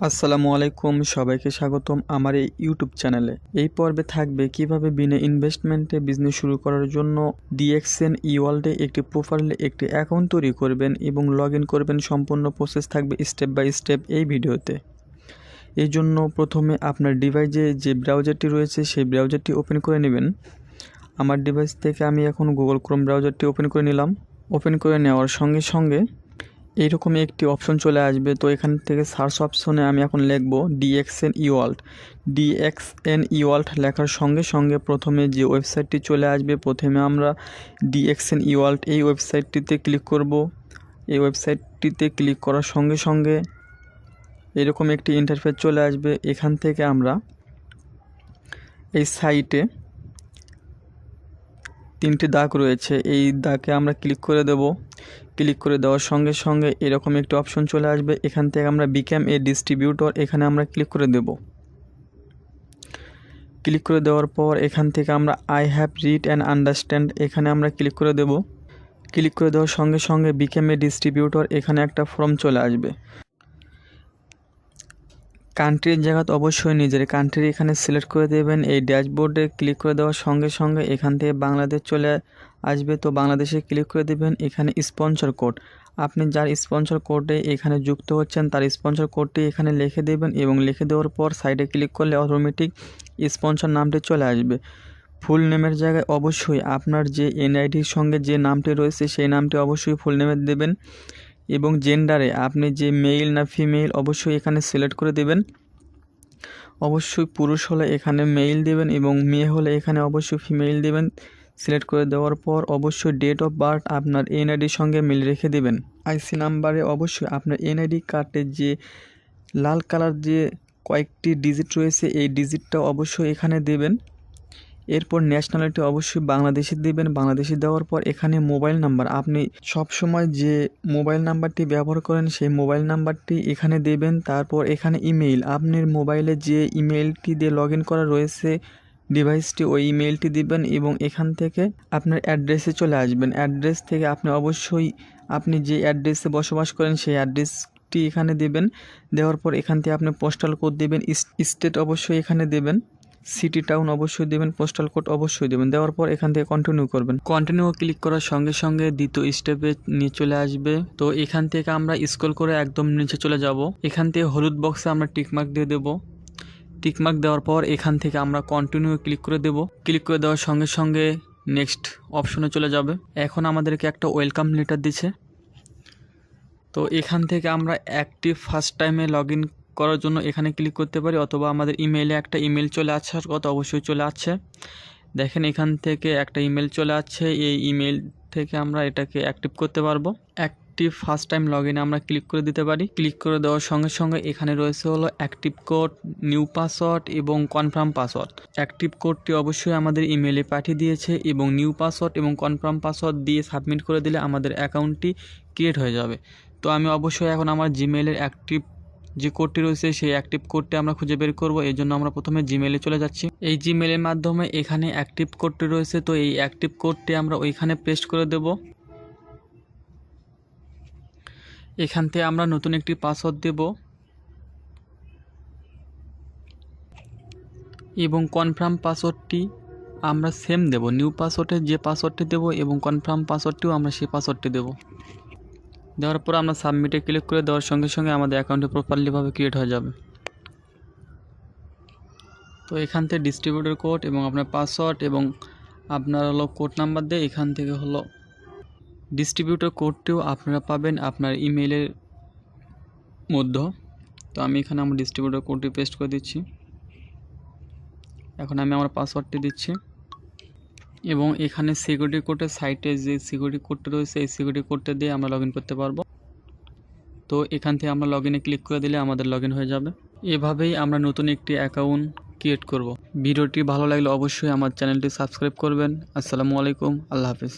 আসসালামু আলাইকুম, সবাইকে স্বাগতম আমার এই ইউটিউব চ্যানেলে। এই পর্বে থাকবে কীভাবে বিনা ইনভেস্টমেন্টে বিজনেস শুরু করার জন্য ডিএক্সএন ই ওয়ার্ল্ডে একটি প্রোফাইলে একটি অ্যাকাউন্ট তৈরি করবেন এবং লগ করবেন। সম্পূর্ণ প্রসেস থাকবে স্টেপ বাই স্টেপ এই ভিডিওতে। এই জন্য প্রথমে আপনার ডিভাইসে যে ব্রাউজারটি রয়েছে, সেই ব্রাউজারটি ওপেন করে নেবেন। আমার ডিভাইস থেকে আমি এখন গুগল ক্রোম ব্রাউজারটি ওপেন করে নিলাম। ওপেন করে নেওয়ার সঙ্গে সঙ্গে এইরকমই একটি অপশন চলে আসবে। তো এখান থেকে সার্চ অপশনে আমি এখন লিখব ডিএক্সএন ইওয়াল্ট ডিএক্সএন ইওয়াল্ট লেখার সঙ্গে সঙ্গে প্রথমে যে ওয়েবসাইটটি চলে আসবে, প্রথমে আমরা ডিএক্সএন ইওয়াল্ট এই ওয়েবসাইটটিতে ক্লিক করব। এই ওয়েবসাইটটিতে ক্লিক করার সঙ্গে সঙ্গে এরকম একটি ইন্টারফেস চলে আসবে। এখান থেকে আমরা এই সাইটে তিনটি দাগ রয়েছে। এই দাগে আমরা ক্লিক করে দেব। ক্লিক করে দেওয়ার সঙ্গে সঙ্গে এরকম একটি অপশন চলে আসবে। এখান থেকে আমরা বিক্যাম এ ডিস্ট্রিবিউটর এখানে আমরা ক্লিক করে দেব। ক্লিক করে দেওয়ার পর এখান থেকে আমরা I have read and understand এখানে আমরা ক্লিক করে দেব। ক্লিক করে দেওয়ার সঙ্গে সঙ্গে বিক্যাম এ ডিস্ট্রিবিউটর এখানে একটা ফর্ম চলে আসবে। কান্ট্রির জায়গাতে অবশ্যই নিজের কান্ট্রি এখানে সিলেক্ট করে দেবেন। এই ড্যাশবোর্ডে ক্লিক করে দেওয়ার সঙ্গে সঙ্গে এখান থেকে বাংলাদেশ চলে আসবে। তো বাংলাদেশে ক্লিক করে দেবেন এখানে স্পন্সর কোড আপনি যার স্পন্সর কোডে এখানে যুক্ত হচ্ছেন, তার স্পন্সর কোডটি এখানে লিখে দেবেন এবং লিখে দেওয়ার পর সাইডে ক্লিক করলে অটোমেটিক স্পন্সর নামটি চলে আসবে। ফুল নেমের জায়গায় অবশ্যই আপনার যে এনআইডির সঙ্গে যে নামটি রয়েছে, সেই নামটি অবশ্যই ফুল নেমে দেবেন। এবং জেন্ডারে আপনি যে মেইল না ফিমেইল অবশ্যই এখানে সিলেক্ট করে দেবেন। অবশ্যই পুরুষ হলে এখানে মেইল দেবেন এবং মেয়ে হলে এখানে অবশ্যই ফিমেইল দেবেন। সিলেক্ট করে দেওয়ার পর অবশ্যই ডেট অফ বার্থ আপনার এনআইডির সঙ্গে মিল রেখে দেবেন। আইসি নাম্বারে অবশ্যই আপনার এনআইডি কার্ডের যে লাল কালার যে কয়েকটি ডিজিট রয়েছে, এই ডিজিটটা অবশ্যই এখানে দেবেন। এরপর ন্যাশনালিটি অবশ্যই বাংলাদেশি দেবেন। বাংলাদেশে দেওয়ার পর এখানে মোবাইল নাম্বার আপনি সব সময় যে মোবাইল নাম্বারটি ব্যবহার করেন, সেই মোবাইল নাম্বারটি এখানে দেবেন। তারপর এখানে ইমেইল আপনার মোবাইলে যে ইমেইলটি দিয়ে লগ করা রয়েছে ডিভাইসটি ওই ইমেইলটি দিবেন এবং এখান থেকে আপনার অ্যাড্রেসে চলে আসবেন। অ্যাড্রেস থেকে আপনি অবশ্যই আপনি যে অ্যাড্রেসে বসবাস করেন, সেই অ্যাড্রেসটি এখানে দেবেন। দেওয়ার পর এখান থেকে আপনি পোস্টাল কোড দেবেন। স্টেট অবশ্যই এখানে দেবেন। সিটি টাউন অবশ্যই দেবেন পোস্টাল কোড অবশ্যই দেবেন। দেওয়ার পর এখান থেকে কন্টিনিউ করবেন। কন্টিনিউ ক্লিক করার সঙ্গে সঙ্গে দ্বিতীয় স্টেপে নিয়ে চলে আসবে। তো এখান থেকে আমরা স্ক্রল করে একদম নিচে চলে যাব। এখান থেকে হলুদ বক্সে আমরা টিকমার্ক দিয়ে দেবো। টিকমার্ক দেওয়ার পর এখান থেকে আমরা কন্টিনিউ ক্লিক করে দেব। ক্লিক করে দেওয়ার সঙ্গে সঙ্গে নেক্সট অপশনে চলে যাবে। এখন আমাদেরকে একটা ওয়েলকাম লেটার দিচ্ছে তো এখান থেকে আমরা অ্যাক্টিভ ফার্স্ট টাইমে লগ করার জন্য এখানে ক্লিক করতে পারি অথবা আমাদের ইমেইলে একটা ইমেল চলে আসার কথা অবশ্যই চলে আসছে দেখেন এখান থেকে একটা ইমেল চলে আসছে, এই ইমেল থেকে আমরা এটাকে অ্যাক্টিভ করতে পারব। অ্যাক্টিভ ফার্স্ট টাইম লগ আমরা ক্লিক করে দিতে পারি। ক্লিক করে দেওয়ার সঙ্গে সঙ্গে এখানে রয়েছে হলো অ্যাক্টিভ কোড নিউ পাসওয়ার্ড এবং কনফার্ম পাসওয়ার্ড অ্যাক্টিভ কোডটি অবশ্যই আমাদের ইমেলে পাঠিয়ে দিয়েছে এবং নিউ পাসওয়ার্ড এবং কনফার্ম পাসওয়ার্ড দিয়ে সাবমিট করে দিলে আমাদের অ্যাকাউন্টটি ক্রিয়েট হয়ে যাবে। তো আমি অবশ্যই এখন আমার জিমেলের অ্যাক্টিভ যে কোডটি রয়েছে, সেই অ্যাক্টিভ কোডটি আমরা খুঁজে বের করব। এই জন্য আমরা প্রথমে জিমেলে চলে যাচ্ছি। এই জিমেলের মাধ্যমে এখানে অ্যাক্টিভ কোডটি রয়েছে, তো এই অ্যাক্টিভ কোডটি আমরা ওইখানে পেস্ট করে দেব। এখান থেকে আমরা নতুন একটি পাসওয়ার্ড দেব। এবং কনফার্ম পাসওয়ার্ডটি আমরা সেম দেব। নিউ পাসওয়ার্ডের যে পাসওয়ার্ডটি দেব এবং কনফার্ম পাসওয়ার্ডটিও আমরা সেই পাসওয়ার্ডটি দেবো। দেওয়ার পর আমরা সাবমিটে ক্লিক করে দেওয়ার সঙ্গে সঙ্গে আমাদের অ্যাকাউন্টে প্রপারলিভাবে ক্রিয়েট হয়ে যাবে। তো এখান থেকে ডিস্ট্রিবিউটর কোড এবং আপনার পাসওয়ার্ড এবং আপনার হলো কোড নাম্বার দিয়ে এখান থেকে হলো ডিস্ট্রিবিউটর কোডটিও আপনারা পাবেন আপনার ইমেলের মধ্যে। তো আমি এখানে আমার ডিস্ট্রিবিউটর কোডটি পেস্ট করে দিচ্ছি। এখন আমি আমার পাসওয়ার্ডটি দিচ্ছি। এবং এখানে সিকিউরিটি কোডের সাইটে যে সিকিউরিটি কোডটা রয়েছে, এই সিকিউরিটি কোডটা দিয়ে আমরা লগ করতে পারব। তো এখান থেকে আমরা লগ ক্লিক করে দিলে আমাদের লগ হয়ে যাবে। এভাবেই আমরা নতুন একটি অ্যাকাউন্ট ক্রিয়েট করব। ভিডিওটি ভালো লাগলে অবশ্যই আমার চ্যানেলটি সাবস্ক্রাইব করবেন। আসসালামু আলাইকুম, আল্লাহ হাফিজ।